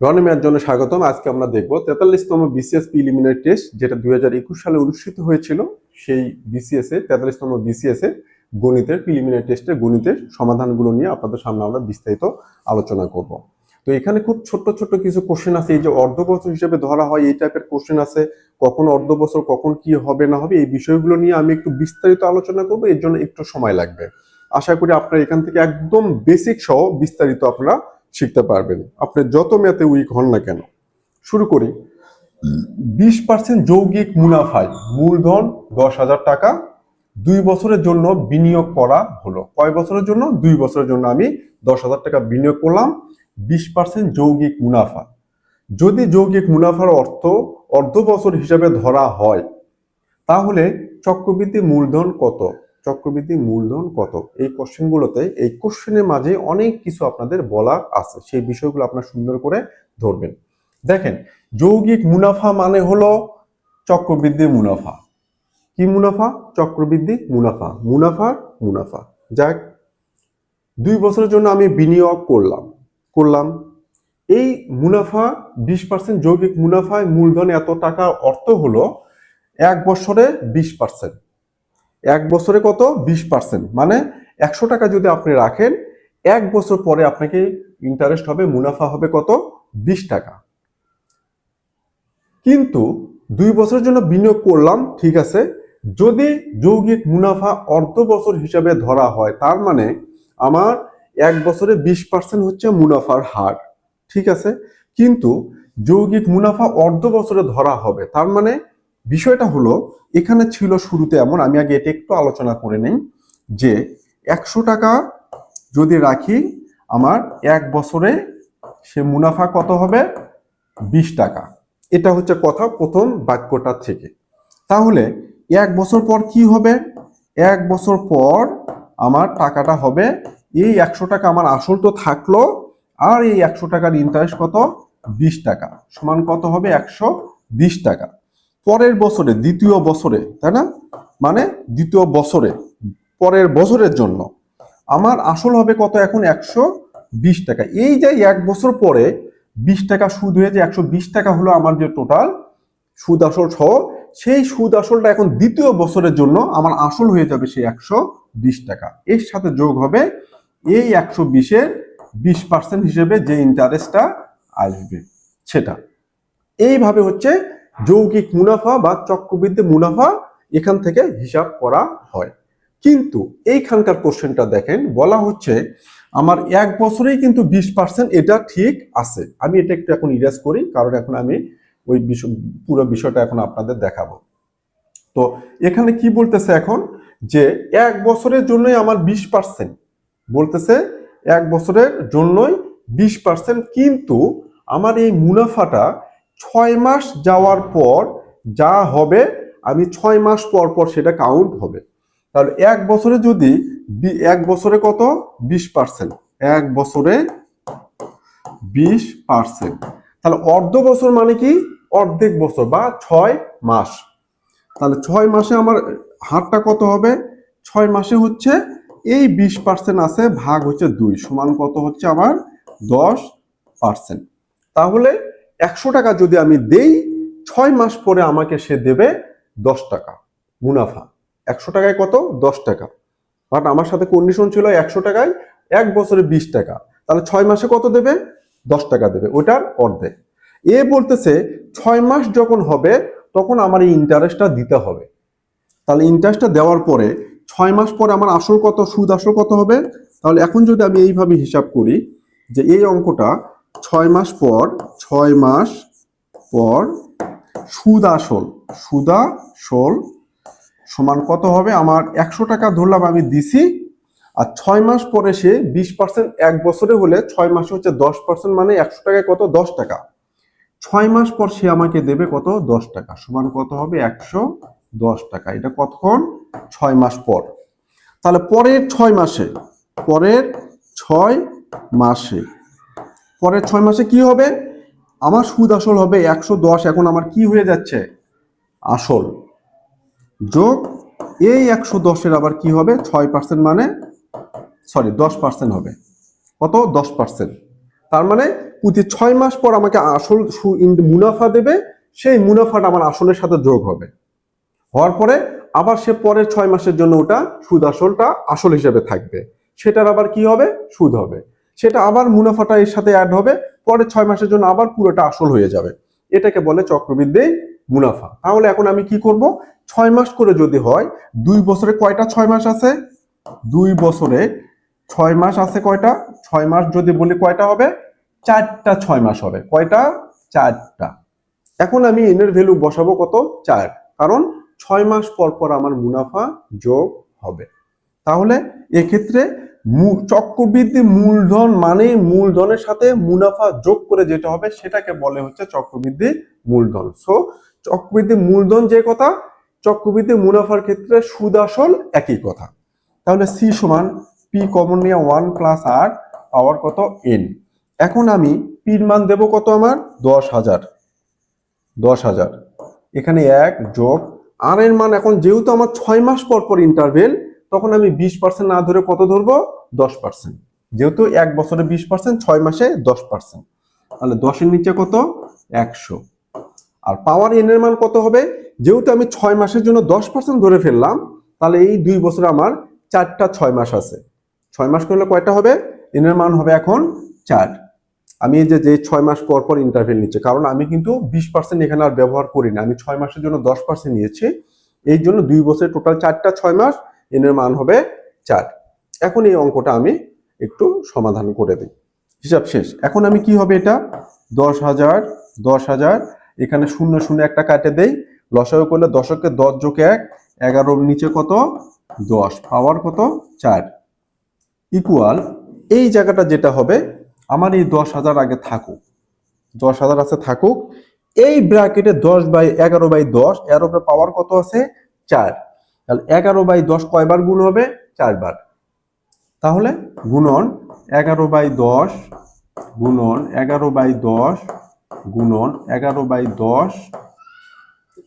রনমিয়ার জন্য স্বাগতম। আজকে আমরা দেখব তেতাল্লিশতম বিসিএস প্রিলিমিনারি টেস্ট যেটা দুই হাজার একুশ সালে অনুষ্ঠিত হয়েছিল। সেই বিসিএস এ, তেতাল্লিশতম বিসিএস এ গণিতের প্রিলিমিনারি টেস্টের গণিতের সমাধানগুলো নিয়ে আপনাদের সামনে আমরা বিস্তারিত আলোচনা করব। তো এখানে খুব ছোট্ট ছোট্ট কিছু কোশ্চেন আছে। এই যে অর্ধ বছর হিসেবে ধরা হয়, এই টাইপের কোশ্চেন আছে। কখন অর্ধ বছর কখন কি হবে, না হবে, এই বিষয়গুলো নিয়ে আমি একটু বিস্তারিত আলোচনা করব। এর জন্য একটু সময় লাগবে। আশা করি আপনারা এখান থেকে একদম বেসিক সহ বিস্তারিত আপনারা শিখতে পারবেন। আপনি যত ম্যাথে উইক হন না কেন, শুরু করি। বিশ পার্সেন্ট যৌগিক মুনাফায় মূলধন দশ হাজার টাকা, দুই বছরের জন্য বিনিয়োগ করা হলো। কয় বছরের জন্য? দুই বছরের জন্য আমি দশ হাজার টাকা বিনিয়োগ করলাম। বিশ পার্সেন্ট যৌগিক মুনাফা। যদি যৌগিক মুনাফার অর্থ অর্ধ বছর হিসাবে ধরা হয়, তাহলে চক্রবৃদ্ধি মূলধন কত? চক্রবৃদ্ধি মূলধন কত? এই কোশ্চেনগুলোতে এই কোশ্চেনের মাঝে অনেক কিছু আপনাদের বলার আছে। সেই বিষয়গুলো আপনার সুন্দর করে ধরবেন। দেখেন, যৌগিক মুনাফা মানে হলো চক্রবৃদ্ধি মুনাফা। কি মুনাফা? চক্রবৃদ্ধি মুনাফা। মুনাফার মুনাফা। যাক, দুই বছরের জন্য আমি বিনিয়োগ করলাম। করলাম। এই মুনাফা, বিশ পার্সেন্ট যৌগিক মুনাফায় মূলধন এত টাকা অর্থ হলো এক বছরে বিশ পার্সেন্ট এক বছরে কত? বিশ পার্সেন্ট মানে একশো টাকা যদি আপনি রাখেন, এক বছর পরে আপনাকে ইন্টারেস্ট হবে, মুনাফা হবে কত? বিশ টাকা। কিন্তু দুই বছরের জন্য বিনিয়োগ করলাম, ঠিক আছে। যদি যৌগিক মুনাফা অর্ধ বছর হিসাবে ধরা হয়, তার মানে আমার এক বছরে বিশ পার্সেন্ট হচ্ছে মুনাফার হার, ঠিক আছে। কিন্তু যৌগিক মুনাফা অর্ধ বছরে ধরা হবে, তার মানে বিষয়টা হলো, এখানে ছিল শুরুতে এমন, আমি আগে এটা একটু আলোচনা করে নেই, যে একশো টাকা যদি রাখি, আমার এক বছরে সে মুনাফা কত হবে? বিশ টাকা। এটা হচ্ছে কথা প্রথম বাক্যটা থেকে। তাহলে এক বছর পর কি হবে? এক বছর পর আমার টাকাটা হবে, এই একশো টাকা আমার আসল তো থাকল, আর এই একশো টাকার ইন্টারেস্ট কত? বিশ টাকা। সমান কত হবে? একশো বিশ টাকা। পরের বছরে, দ্বিতীয় বছরে, তাই না? মানে দ্বিতীয় বছরে, পরের বছরের জন্য। আমার আসল হবে কত এখন? একশো বিশ টাকা। এই যে এক বছর পরে বিশ টাকা সুদ হয়ে যে একশো বিশ টাকা হলো আমার যে টোটাল সুদ আসল সহ, সেই সুদ আসলটা এখন দ্বিতীয় বছরের জন্য আমার আসল হয়ে যাবে সেই একশো বিশ টাকা। এর সাথে যোগ হবে এই একশো বিশের বিশ পার্সেন্ট হিসেবে যে ইন্টারেস্টটা আসবে, সেটা। এইভাবে হচ্ছে যৌগিক মুনাফা বা চক্রবৃদ্ধি মুনাফা এখান থেকে হিসাব করা হয়। কিন্তু এইখানকার কোশ্চেনটা দেখেন, বলা হচ্ছে আমার এক বছরেই কিন্তু বিশ পার্সেন্ট এটা ঠিক আছে। আমি এটা একটু এখন ইরাজ করি, কারণ এখন আমি ওই বিষয়, পুরো বিষয়টা এখন আপনাদের দেখাবো। তো এখানে কি বলতেছে এখন? যে এক বছরের জন্যই আমার বিশ পার্সেন্ট বলতেছে এক বছরের জন্যই বিশ পার্সেন্ট কিন্তু আমার এই মুনাফাটা ছয় মাস যাওয়ার পর যা হবে, আমি ছয় মাস পর পর সেটা কাউন্ট হবে। তাহলে এক বছরে যদি এক বছরে কত? বিশ পার্সেন্ট এক বছরে বিশ পার্সেন্ট তাহলে অর্ধ বছর মানে কি? অর্ধেক বছর বা ছয় মাস। তাহলে ছয় মাসে আমার হারটা কত হবে? ছয় মাসে হচ্ছে এই বিশ পার্সেন্ট আছে ভাগ হচ্ছে দুই, সমান কত হচ্ছে আমার? দশ পার্সেন্ট তাহলে একশো টাকা যদি আমি দেই, ছয় মাস পরে আমাকে সে দেবে দশ টাকা মুনাফা। একশো টাকায় কত? দশ টাকা। বাট আমার সাথে কন্ডিশন ছিল একশো টাকায় এক বছরে বিশ টাকা। তাহলে ছয় মাসে কত দেবে? দশ টাকা দেবে। ওটার অর্ধেক। এ বলতেছে, ছয় মাস যখন হবে, তখন আমার এই ইন্টারেস্টটা দিতে হবে। তাহলে ইন্টারেস্টটা দেওয়ার পরে ছয় মাস পরে আমার আসল কত? সুদ আসল কত হবে? তাহলে এখন যদি আমি এইভাবে হিসাব করি যে এই অঙ্কটা ছয় মাস পর, ছয় মাস পর সুদ আসল সুদাসল সমান কত হবে? আমার একশো টাকা ধরলাম আমি দিছি। আর ছয় মাস পরে সে বিশ পার্সেন্ট এক বছরে হলে ছয় মাসে হচ্ছে দশ পার্সেন্ট মানে একশো টাকায় কত? দশ টাকা। ছয় মাস পর সে আমাকে দেবে কত? দশ টাকা। সমান কত হবে? একশো দশ টাকা। এটা কতক্ষণ? ছয় মাস পর। তাহলে পরের ছয় মাসে, পরের ছয় মাসে পরের ছয় মাসে কি হবে? আমার সুদ আসল হবে একশো দশ, এখন আমার কি হয়ে যাচ্ছে? আসল। যোগ, এই একশো দশের আবার কি হবে? ছয় পার্সেন্ট মানে সরি দশ পার্সেন্ট হবে। কত? দশ পার্সেন্ট তার মানে প্রতি ছয় মাস পর আমাকে আসল মুনাফা দেবে, সেই মুনাফাটা আমার আসলের সাথে যোগ হবে। হওয়ার পরে, আবার সে পরের ছয় মাসের জন্য ওটা সুদ আসলটা আসল হিসেবে থাকবে। সেটার আবার কি হবে? সুদ হবে। সেটা আবার মুনাফাটা এর সাথে অ্যাড হবে, পরের ছয় মাসের জন্য আবার পুরোটা আসল হয়ে যাবে। এটাকে বলে চক্রবৃদ্ধি মুনাফা। তাহলে এখন আমি কি করব? ছয় মাস করে যদি হয়, দুই বছরে কয়টা ছয় মাস আছে? দুই বছরে ছয় মাস আছে কয়টা? ছয় মাস যদি বলি কয়টা হবে? চারটা ছয় মাস হবে। কয়টা? চারটা। এখন আমি এনের ভ্যালু বসাবো কত? চার। কারণ ছয় মাস পর পর আমার মুনাফা যোগ হবে। তাহলে এক্ষেত্রে চক্রবৃদ্ধি মূলধন মানে মূলধনের সাথে মুনাফা যোগ করে যেটা হবে সেটাকে বলে হচ্ছে চক্রবৃদ্ধি মূলধন। সো চক্রবৃদ্ধি মূলধন যে কথা, চক্রবৃদ্ধি মুনাফার ক্ষেত্রে সুদ আসল একই কথা। তাহলে সি সমান পি কমন নিয়ে ওয়ান প্লাস আর পাওয়ার কত এন এখন আমি পির মান দেব কত আমার? দশ হাজার। দশ হাজার। এখানে এক যোগ আর এর মান এখন যেহেতু আমার ছয় মাস পর পর ইন্টারভেল তখন আমি বিশ পার্সেন্ট না ধরে কত ধরবো? দশ পার্সেন্ট যেহেতু এক বছরে বিশ পার্সেন্ট ছয় মাসে দশ পার্সেন্ট তাহলে দশের নিচে কত? একশো। আর পাওয়ার এন এর মান কত হবে? যেহেতু আমি ছয় মাসের জন্য দশ পার্সেন্ট ধরে ফেললাম, তাহলে এই দুই বছরে আমার চারটা ছয় মাস আছে। ছয় মাস করলে কয়টা হবে? এন এর মান হবে এখন চার। আমি এই যে যে ছয় মাস পর পর ইন্টারভেল নিচ্ছে, কারণ আমি কিন্তু বিশ পার্সেন্ট এখানে আর ব্যবহার করি না আমি ছয় মাসের জন্য দশ পার্সেন্ট নিয়েছি। এই জন্য দুই বছরে টোটাল চারটা ছয় মাস এনের মান হবে চার। এখন এই অঙ্কটা আমি একটু সমাধান করে দিই। হিসাব শেষ। এখন আমি কি হবে এটা? দশ হাজার দশ হাজার, এখানে শূন্য শূন্য একটা কাটে দেই। লসাগু করলে দশকে দশ যোগ এক, এগারোর নিচে কত? দশ। পাওয়ার কত? চার। ইকুয়াল এই জায়গাটা যেটা হবে, আমার এই দশ হাজার আগে থাকুক। দশ হাজার আছে থাকুক। এই ব্র্যাকেটে দশ বাই এগারো বাই দশ, এর উপরে পাওয়ার কত আছে? চার। তাহলে এগারো বাই দশ কয়বার গুণ হবে? চারবার। তাহলে গুণন এগারো বাই দশ গুণন এগারো বাই দশ গুণন এগারো বাই দশ,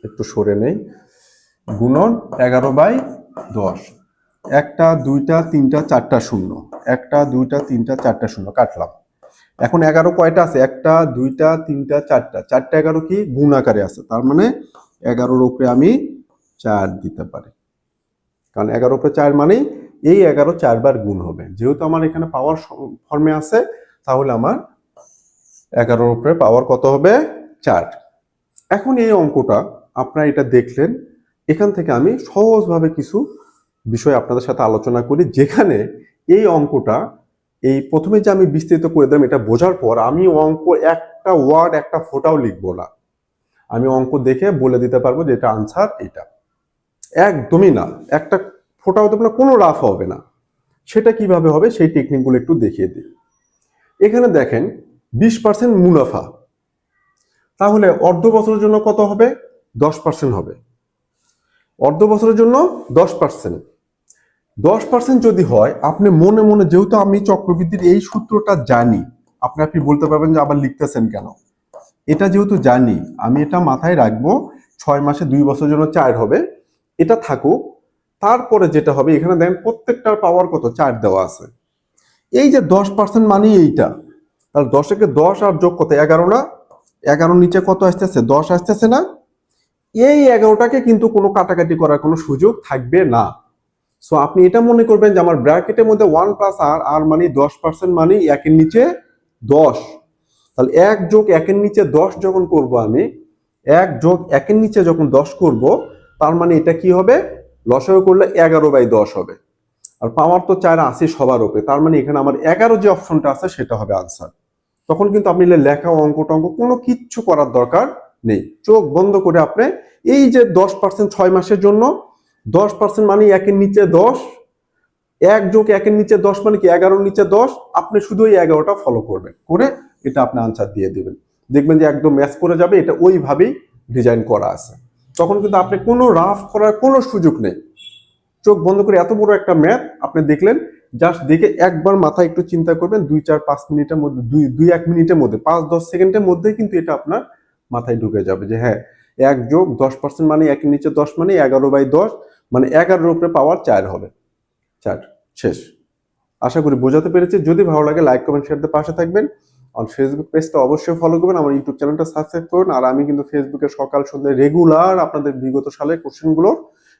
একটু সরে নেই, গুণন এগারো বাই দশ। একটা, দুইটা, তিনটা, চারটা শূন্য। একটা, দুইটা, তিনটা, চারটা শূন্য। কাটলাম। এখন এগারো কয়টা আছে? একটা, দুইটা, তিনটা, চারটা। চারটা এগারো কি? গুণ আকারে আছে। তার মানে এগারোর উপরে আমি চার দিতে পারি। কারণ এগারো উপরে চার মানেই এই এগারো চারবার গুণ হবে। যেহেতু আমার এখানে পাওয়ার ফর্মে আছে, তাহলে আমার এগারোর উপরে পাওয়ার কত হবে? চার। এখন এই অঙ্কটা আপনারা এটা দেখলেন, এখান থেকে আমি সহজভাবে কিছু বিষয় আপনাদের সাথে আলোচনা করি, যেখানে এই অঙ্কটা, এই প্রথমে যে আমি বিস্তৃত করে দিলাম এটা বোঝার পর আমি অঙ্ক একটা ওয়ার্ড একটা ফোটাও লিখব না। আমি অঙ্ক দেখে বলে দিতে পারব যে এটা আনসার এটা। একদমই না। একটা ফোটাও দেবো না, কোনো রাফ হবে না। সেটা কীভাবে হবে সেই টেকনিকগুলো একটু দেখিয়ে দিই। এখানে দেখেন, বিশ পার্সেন্ট মুনাফা। তাহলে অর্ধ বছরের জন্য কত হবে? দশ পার্সেন্ট হবে। অর্ধ বছরের জন্য দশ পার্সেন্ট দশ পার্সেন্ট যদি হয়, আপনি মনে মনে যেহেতু আমি চক্রবৃদ্ধির এই সূত্রটা জানি, আপনি আপনি বলতে পারবেন যে আবার লিখতেছেন কেন? এটা যেহেতু জানি, আমি এটা মাথায় রাখব, ছয় মাসে দুই বছরের জন্য চার হবে। এটা থাকুক, তারপরে যেটা হবে, এখানে দেখেন প্রত্যেকটার পাওয়ার কত? চার দেওয়া আছে। এই যে দশ পার্সেন্ট মানি এইটা। তাহলে দশকে দশ আর যোগ কত? এগারো না? এগারোর নিচে কত আসতেছে? দশ আসতেছে না? এই এগারোটাকে কিন্তু কোনো কাটাকাটি করার কোনো সুযোগ থাকবে না। সো আপনি এটা মনে করবেন যে আমার ব্র্যাকেটের মধ্যে ওয়ান প্লাস আর আর মানে দশ পার্সেন্ট মানে একের নিচে দশ। তাহলে এক যোগ একের নিচে দশ যখন করব আমি, এক যোগ একের নিচে যখন দশ করব তার মানে এটা কি হবে? লসাগু করলে এগারো বাই দশ হবে। আর পাওয়ার তো চার আশি সবার ওপরে তার মানে এখানে আমার এগারো যে অপশনটা আছে সেটা হবে আনসার তখন কিন্তু আপনি লেখা, অঙ্ক, টঙ্ক কোনো কিচ্ছু করার দরকার নেই। চোখ বন্ধ করে আপনি এই যে দশ পার্সেন্ট ছয় মাসের জন্য, দশ পার্সেন্ট মানে একের নিচে দশ, এক যোগ একের নিচে দশ মানে কি এগারোর নিচে দশ? আপনি শুধু ওই এগারোটা ফলো করবেন, করে এটা আপনি আনসার দিয়ে দেবেন। দেখবেন যে একদম ম্যাচ করে যাবে, এটা ওইভাবেই ডিজাইন করা আছে। তখন কিন্তু আপনি কোনো রাফ করার কোনো সুযোগ নেই। চোখ বন্ধ করে এত বড় একটা ম্যাথ আপনি দেখলেন, জাস্ট দেখে একবার মাথায় একটু চিন্তা করবেন, দুই, চার, পাঁচ মিনিটের মধ্যে, দুই দুই, এক মিনিটের মধ্যে, পাঁচ, দশ সেকেন্ডের মধ্যেই কিন্তু এটা আপনার মাথায় ঢুকে যাবে যে হ্যাঁ এক যোগ দশ পার্সেন্ট মানে একের নিচে দশ মানে এগারো বাই দশ মানে এগারোর উপরে পাওয়ার চার হবে। চার, শেষ। আশা করি বোঝাতে পেরেছি। যদি ভালো লাগে, লাইক, কমেন্ট, শেয়ার দিয়ে পাশে থাকবেন। আর ফেসবুক পেজটা অবশ্যই ফলো করবেন, আমার ইউটিউব চ্যানেলটা সাবস্ক্রাইব করুন। আর আমি কিন্তু ফেসবুকে সকাল, সন্ধ্যে রেগুলার আপনাদের বিগত সালের কোশ্চেনগুলোর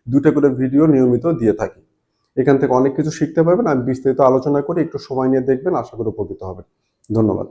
দুটা করে ভিডিও নিয়মিত দিয়ে থাকি। এখান থেকে অনেক কিছু শিখতে পারবেন, আমি বিস্তারিত আলোচনা করে একটু সময় নিয়ে দেখবেন, আশা করি উপকৃত হবেন। ধন্যবাদ।